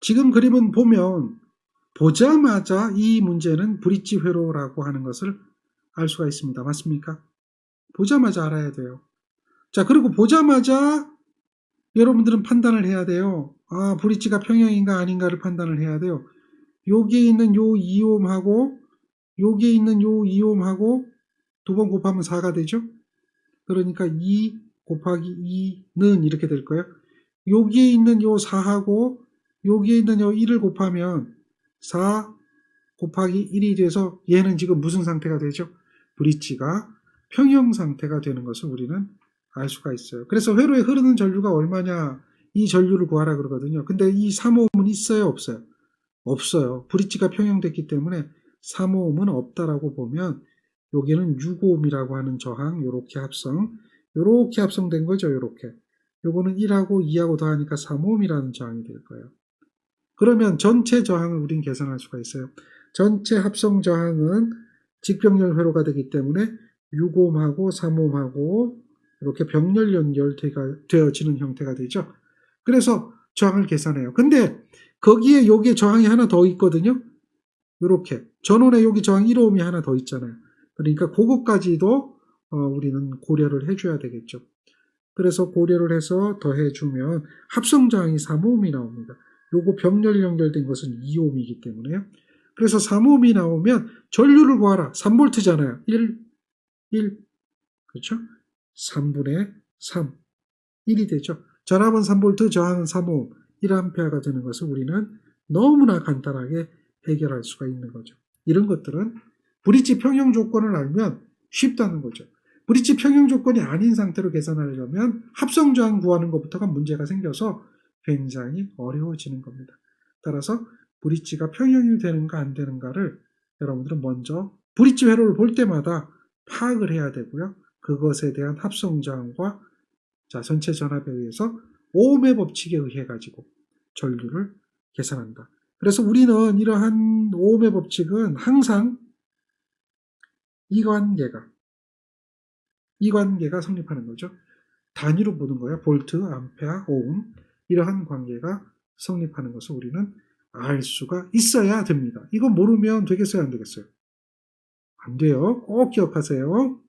지금 그림은 보면 보자마자 이 문제는 브릿지 회로라고 하는 것을 알 수가 있습니다. 맞습니까? 보자마자 알아야 돼요. 자, 그리고 보자마자 여러분들은 판단을 해야 돼요. 아, 브릿지가 평형인가 아닌가를 판단을 해야 돼요. 여기에 있는 요 2옴하고 여기에 있는 요 2옴하고 두 번 곱하면 4가 되죠? 그러니까 2 곱하기 2는 이렇게 될 거예요. 여기에 있는 요 4하고 여기에 있는 요 1을 곱하면 4 곱하기 1이 돼서 얘는 지금 무슨 상태가 되죠? 브릿지가 평형 상태가 되는 것을 우리는 알 수가 있어요. 그래서 회로에 흐르는 전류가 얼마냐 이 전류를 구하라 그러거든요. 근데 이 3호음은 있어요 없어요? 없어요. 브릿지가 평형됐기 때문에 3호음은 없다라고 보면 여기는 6호음이라고 하는 저항 요렇게 합성 요렇게 합성된 거죠. 요렇게 요거는 1하고 2하고 더하니까 3호음이라는 저항이 될 거예요. 그러면 전체 저항을 우린 계산할 수가 있어요. 전체 합성 저항은 직병렬 회로가 되기 때문에 6옴하고 3옴하고 이렇게 병렬 연결되어지는 형태가 되죠. 그래서 저항을 계산해요. 근데 거기에 여기에 저항이 하나 더 있거든요. 이렇게 전원에 여기 저항 1옴이 하나 더 있잖아요. 그러니까 그것까지도 어, 우리는 고려를 해줘야 되겠죠. 그래서 고려를 해서 더해주면 합성 저항이 3옴이 나옵니다. 요거 병렬 연결된 것은 2옴이기 때문에요. 그래서 3옴이 나오면 전류를 구하라. 3볼트잖아요. 1, 1, 그렇죠? 3분의 3, 1이 되죠. 전압은 3볼트, 저항은 3옴, 1A가 되는 것을 우리는 너무나 간단하게 해결할 수가 있는 거죠. 이런 것들은 브릿지 평형 조건을 알면 쉽다는 거죠. 브릿지 평형 조건이 아닌 상태로 계산하려면 합성 저항 구하는 것부터가 문제가 생겨서 굉장히 어려워지는 겁니다. 따라서 브릿지가 평형이 되는가 안 되는가를 여러분들은 먼저 브릿지 회로를 볼 때마다 파악을 해야 되고요. 그것에 대한 합성 저항과 자, 전체 전압에 의해서 오음의 법칙에 의해 가지고 전류를 계산한다. 그래서 우리는 이러한 오음의 법칙은 항상 이 관계가 이 관계가 성립하는 거죠. 단위로 보는 거예요. 볼트, 암페아, 오hm 이러한 관계가 성립하는 것을 우리는 알 수가 있어야 됩니다. 이거 모르면 되겠어요, 안 되겠어요? 안 돼요. 꼭 기억하세요.